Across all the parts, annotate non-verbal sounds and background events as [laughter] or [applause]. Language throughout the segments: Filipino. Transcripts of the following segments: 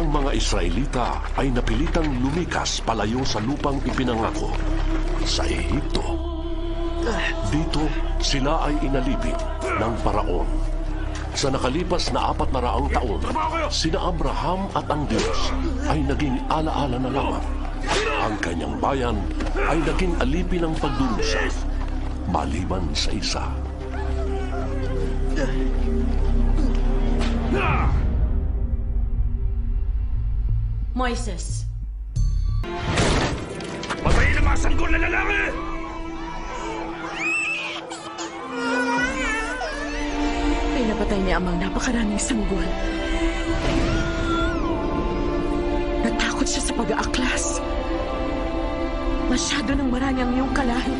ang mga Israelita ay napilitang lumikas palayo sa lupang ipinangako sa Ehipto. Dito, sila ay inalipin ng paraon. Sa nakalipas na apat na taon, sina Abraham at ang Diyos ay naging alaala na lamang. Ang kanyang bayan ay naging alipin ng pagdurusa, maliban sa isa. Moises, Patayin ang mga sanggol na lalaki! pinapatay ni Amang napakaraming sanggol. Natakot siya sa pag-aaklas. Masyado nang marami ang iyong kalahin.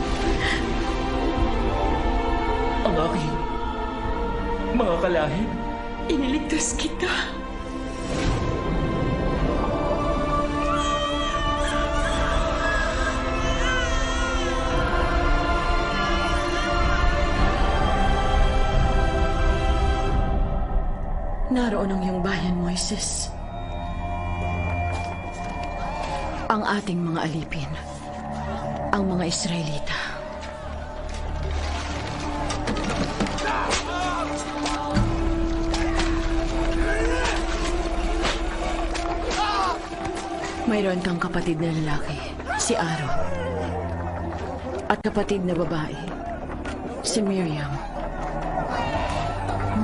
Ang aking mga kalahin. Iniligtas kita. Naroon ang iyong bayan, Moises. Ang ating mga alipin. Ang mga Israelita. Mayroon kang kapatid na lalaki, si Aaron. At kapatid na babae, si Miriam.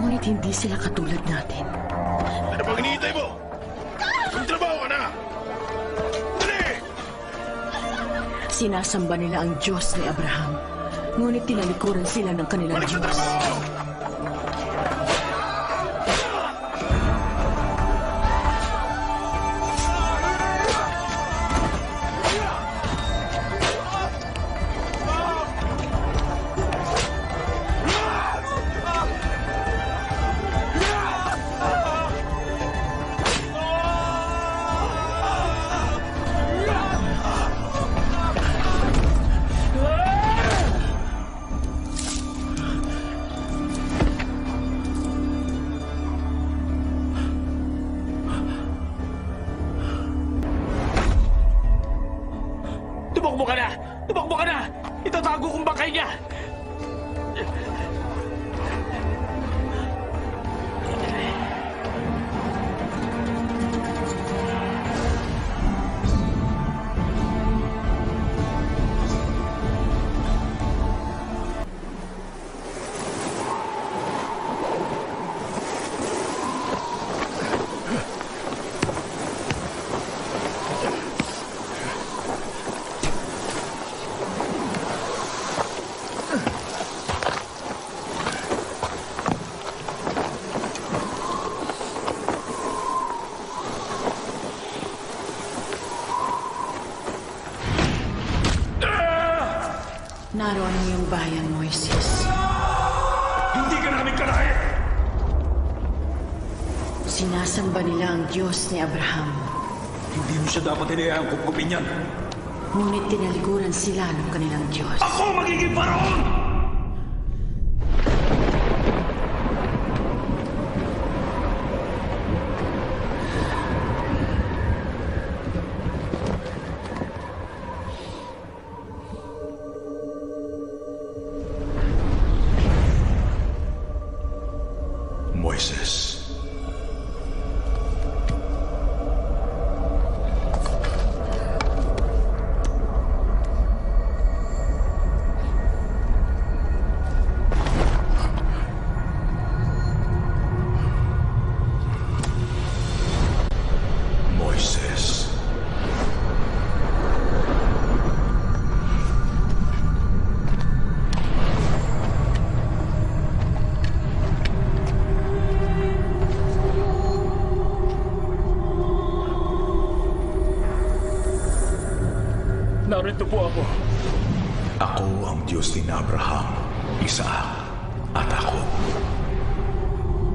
Ngunit hindi sila katulad natin. Hinihintay mo? Magtrabaho ka na! Dali! Sinasamba nila ang Diyos ni Abraham. Ngunit tinalikuran sila ng kanilang Diyos. Naroon ang iyong bayan, Moises. Hindi ka namin kalahin! Sinasamba nila ang Diyos ni Abraham. Hindi mo siya dapat hinayaan kupkupin yan. Ngunit tinalikuran sila ng kanilang Diyos. Ako magiging paraon! Narito po ako. Ako ang Diyos ni Abraham, Isaac, at ako.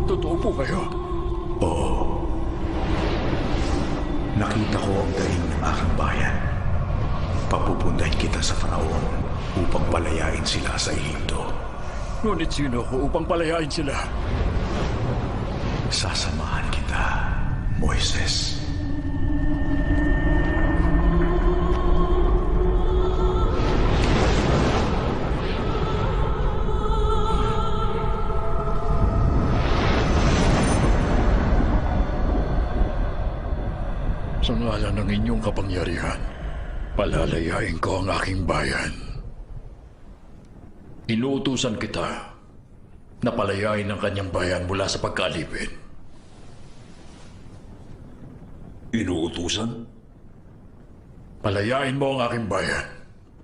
Totoo po kayo. Nakita ko ang daing ng aking bayan. Papupuntahin kita sa Faraon upang palayain sila sa Ehipto. Ngunit sino ako upang palayain sila? Sasamahan kita, Moises. Sa ngalan ng inyong kapangyarihan, palalayain ko ang aking bayan. Inuutusan kita na palayain ang kanyang bayan mula sa pagkaalipin. Inuutusan? Palayain mo ang aking bayan.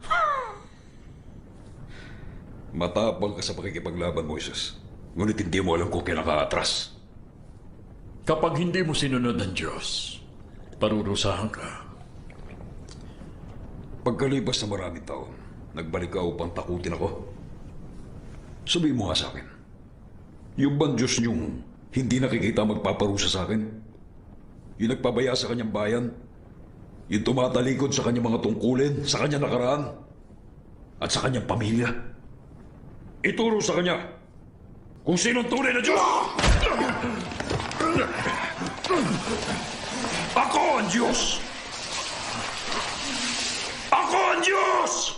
[sighs] Matapang ka sa pakikipaglaban, Moises. Ngunit hindi mo alam kung kinakaatras. Kapag hindi mo sinunod ng Diyos, parurusahan ka. Pagkalipas ng maraming taon, nagbalik ka upang takutin ako. Sabihin mo nga sa akin, yung bang Diyos niyong hindi nakikita magpaparusa sa akin? Yung nagpabaya sa kanyang bayan? Yung tumatalikod sa kanyang mga tungkulin, sa kanyang nakaraan? At sa kanyang pamilya? Ituro sa kanya kung sinong tunay na Diyos! Ako ang Diyos! Ako ang Diyos!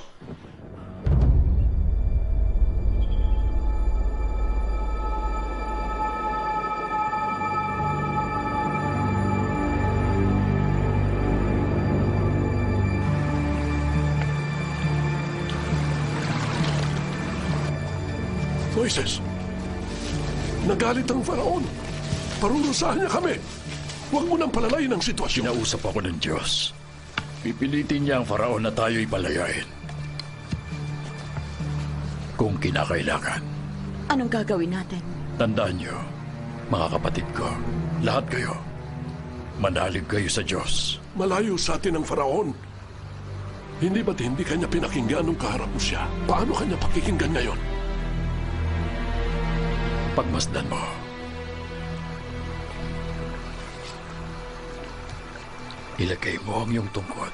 Moises, nagalit ang faraon. Parurusahan niya kami. Huwag mo nang palalayin ang sitwasyon. Kinausap ako ng Diyos. Pipilitin niya ang faraon na tayo'y palayain. Kung kinakailangan. Anong gagawin natin? Tandaan niyo, mga kapatid ko, lahat kayo, manalig kayo sa Diyos. Malayo sa atin ang faraon. Hindi ba't hindi kanya pinakinggan nung kaharap mo siya? Paano kanya pakikinggan ngayon? Pagmasdan mo. Ilagay mo ang iyong tungkod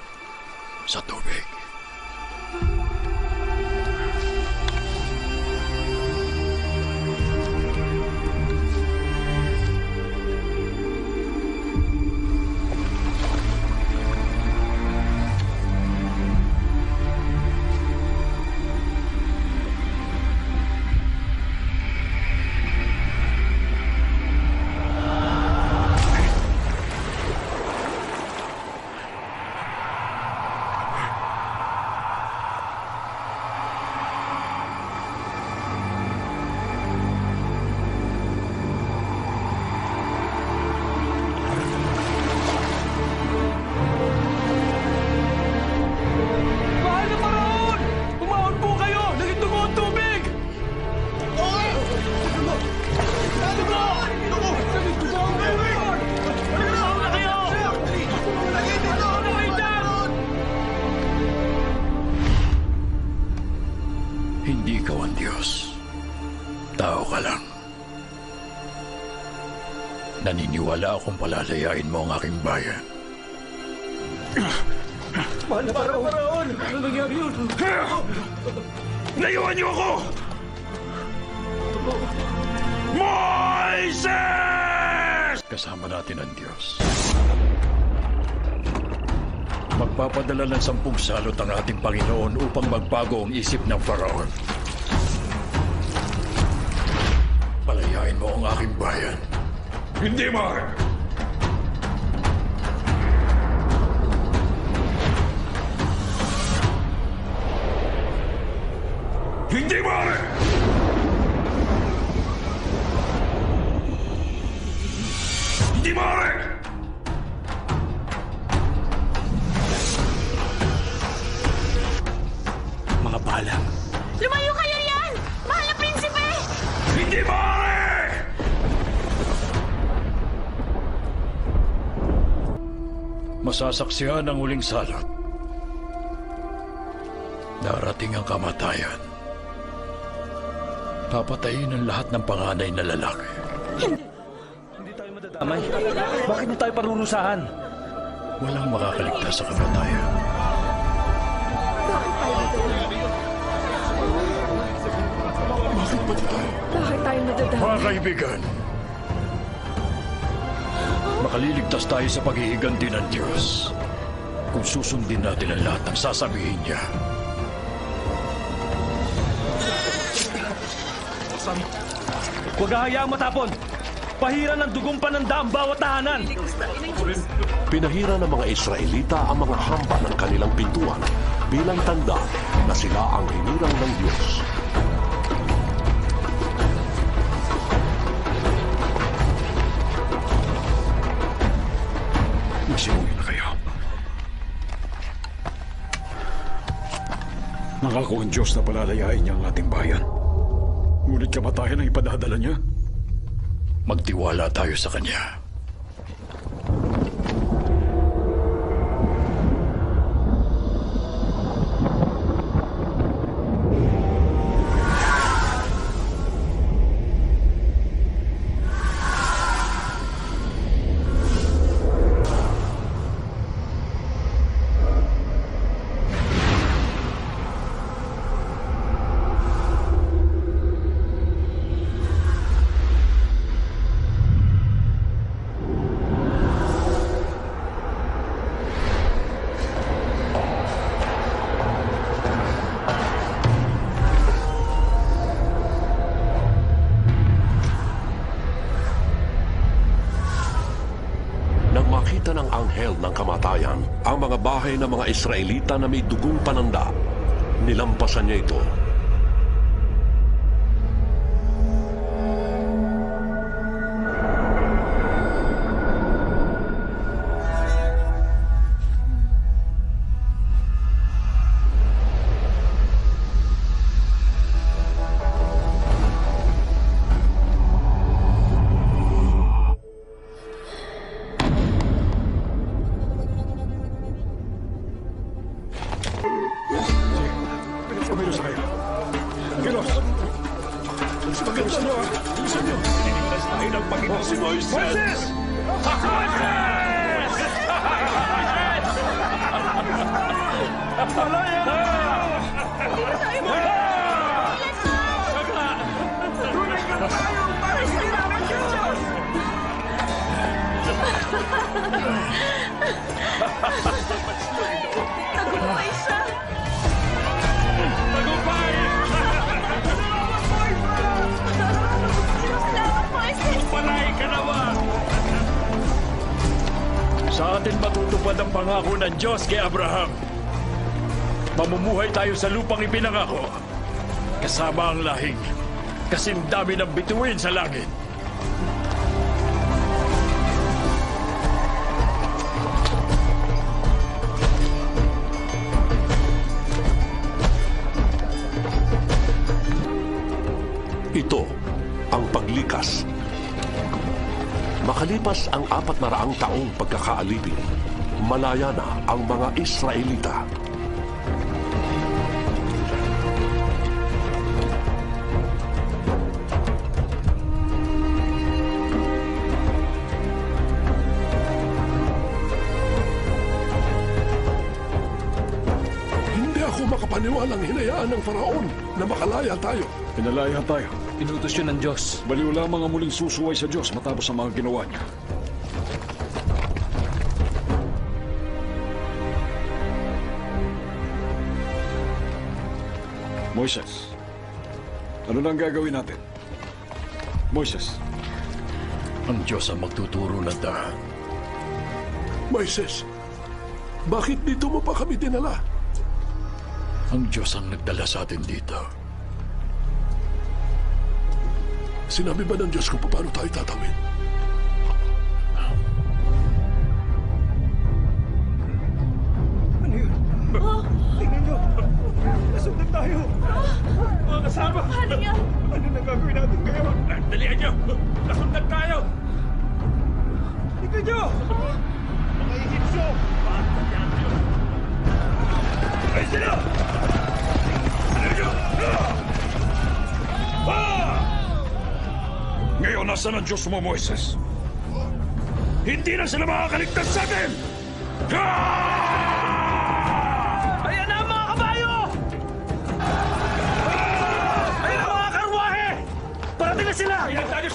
sa tubig. Akong palalayain mo ang aking bayan. Mahal na paraon! Ano nangyari yun? Layuan niyo ako! Moises! Kasama natin ang Diyos. Magpapadala ng sampung salot ang ating Panginoon upang magbago ang isip ng Faraon. Palayain mo ang aking bayan. Hindi maaari! Hindi maaari! Hindi maaari! Mga balang. Lumayo kayo riyan! Mahal na prinsipe! Hindi maaari! Masasaksihan ang uling salot. Darating ang kamatayan. Papatayin ang lahat ng panganay na lalaki. Amay, bakit niyo tayo parurusahan? Walang makakaligtas sa kamatayan. Bakit tayo? Bakit tayo nadadama? Mga kaibigan, makaliligtas tayo sa paghihiganti ng Diyos kung susundin natin ang lahat ng sasabihin niya. Huwag hahayaang matapon! Pahira ng dugong pananda ang bawat tahanan! Pinahira ng mga Israelita ang mga hamba ng kanilang pintuan bilang tanda na sila ang hinirang ng Diyos. Magsimuwi na kayo. Nangako ang Diyos na palalayain niya ang ating bayan. Ngunit kamatayan ang ipadadala niya. Magtiwala tayo sa Kanya. Bahay ng mga Israelita na may dugong pananda, nilampasan niya ito. Ng Diyos kay Abraham. Mamumuhay tayo sa lupang ipinangako. Kasama ang lahing. Kasing dami ng bituin sa langit. Ito ang paglikas. Makalipas ang apat na raang taong pagkakaalipin, malaya na ang mga Israelita. Hindi ako makapaniwalang hinayaan ng faraon na makalaya tayo. Pinalaya tayo. Inutos yun ng Diyos. Baliw lamang ang muling susuway sa Diyos matapos ang mga ginawa niya. Moises, ano na ang gagawin natin? Moises, Ang Diyos ang magtuturo ng daan. Moises, bakit dito mo pa kami dinala? Ang Diyos ang nagdala sa atin dito. Sinabi ba ng Diyos kung paano tayo tatawid? Nasundan tayo! Tingnan nyo! Mga Egyptyo! Ay sila! ngayon nasa ng Diyos mo, Moises? Hindi na sila makakaligtas sa atin! Ayan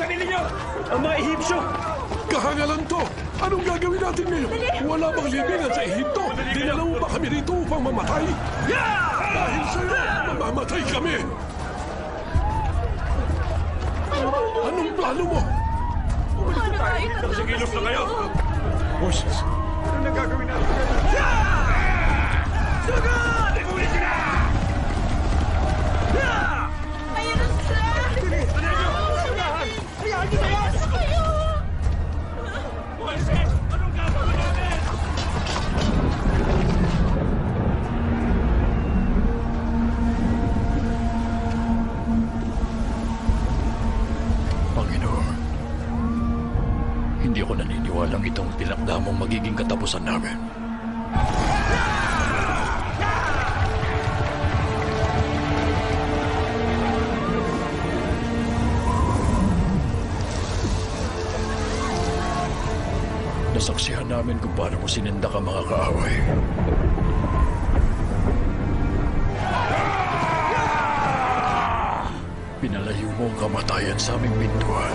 sarili niyo! Ang mga Ehipsyo! Kahangalan to! Anong gagawin natin ngayon? Wala bang libingan sa Ehipto? Dinalaw ba kami rito upang mamatay? Yeah! Dahil sa'yo, mamamatay kami! Anong plano mo? Paano tayo? Ano Nasa kilos na kayo! Ano Horses! Anong gagawin natin? sinindak ang mga kaaway. Pinalayo mo ang kamatayan sa aming pintuan.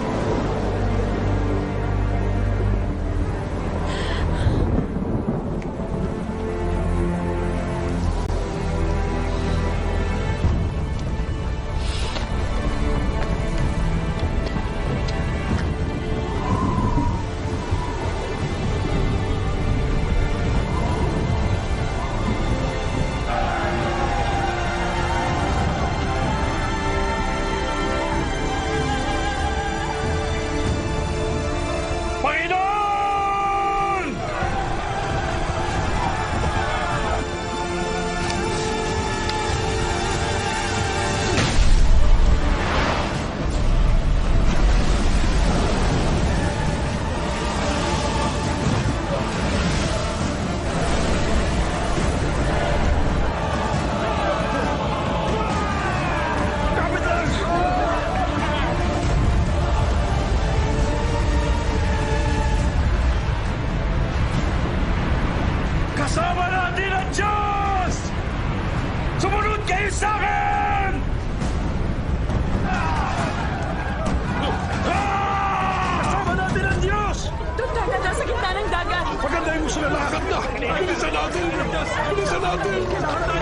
adil mi? Bize adil mi?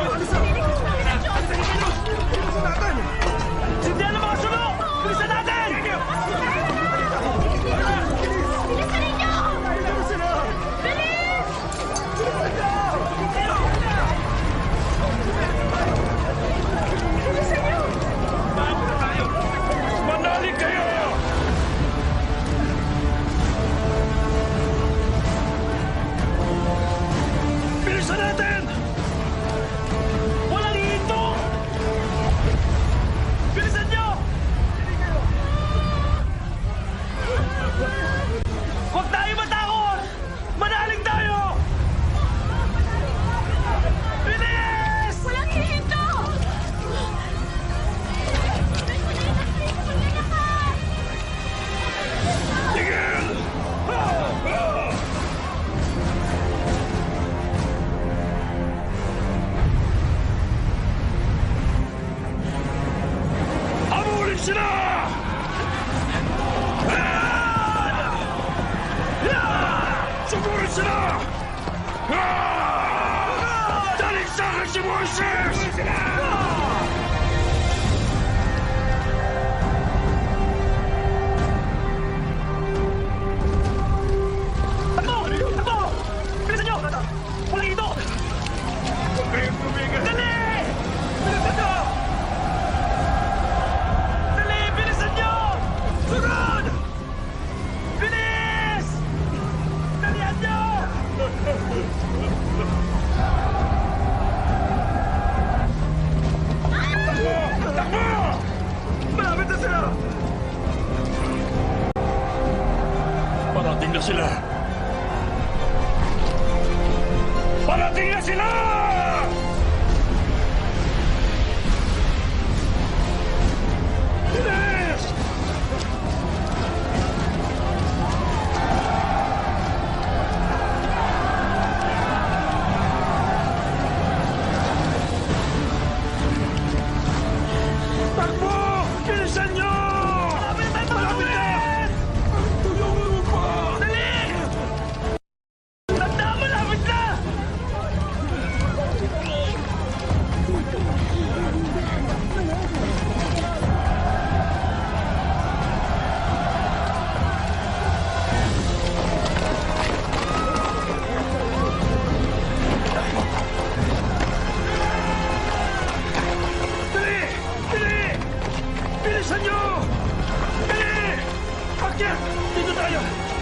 Yeah.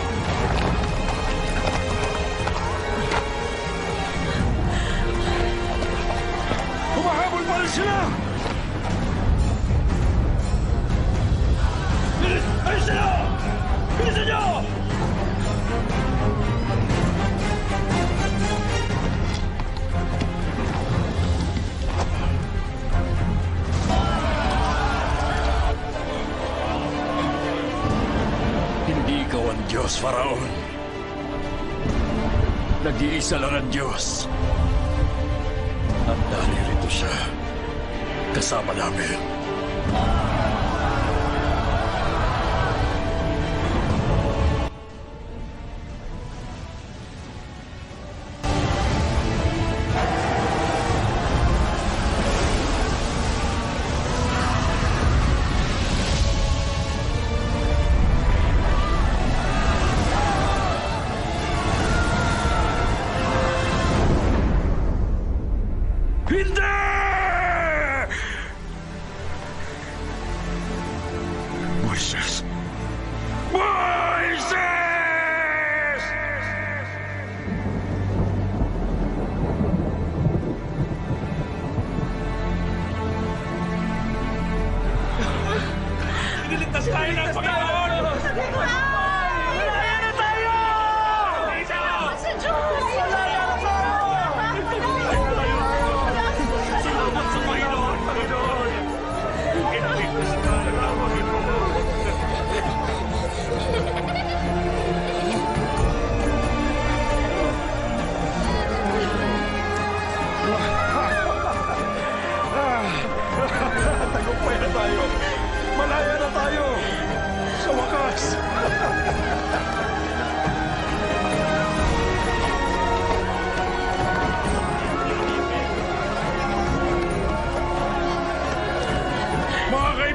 Iniligtas tayo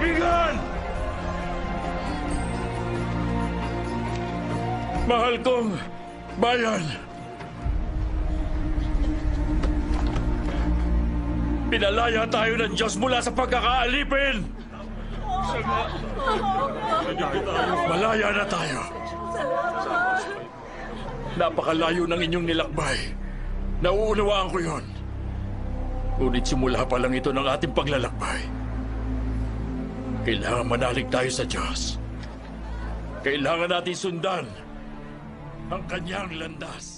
kaibigan! Mahal kong bayan! Pinalaya tayo ng Diyos mula sa pagkakaalipin! Malaya na tayo. Napakalayo ng inyong nilakbay. Nauunawaan ko yon. Ngunit simula pa lang ito ng ating paglalakbay. Kailangan manalig tayo sa Diyos. Kailangan natin sundan ang kanyang landas.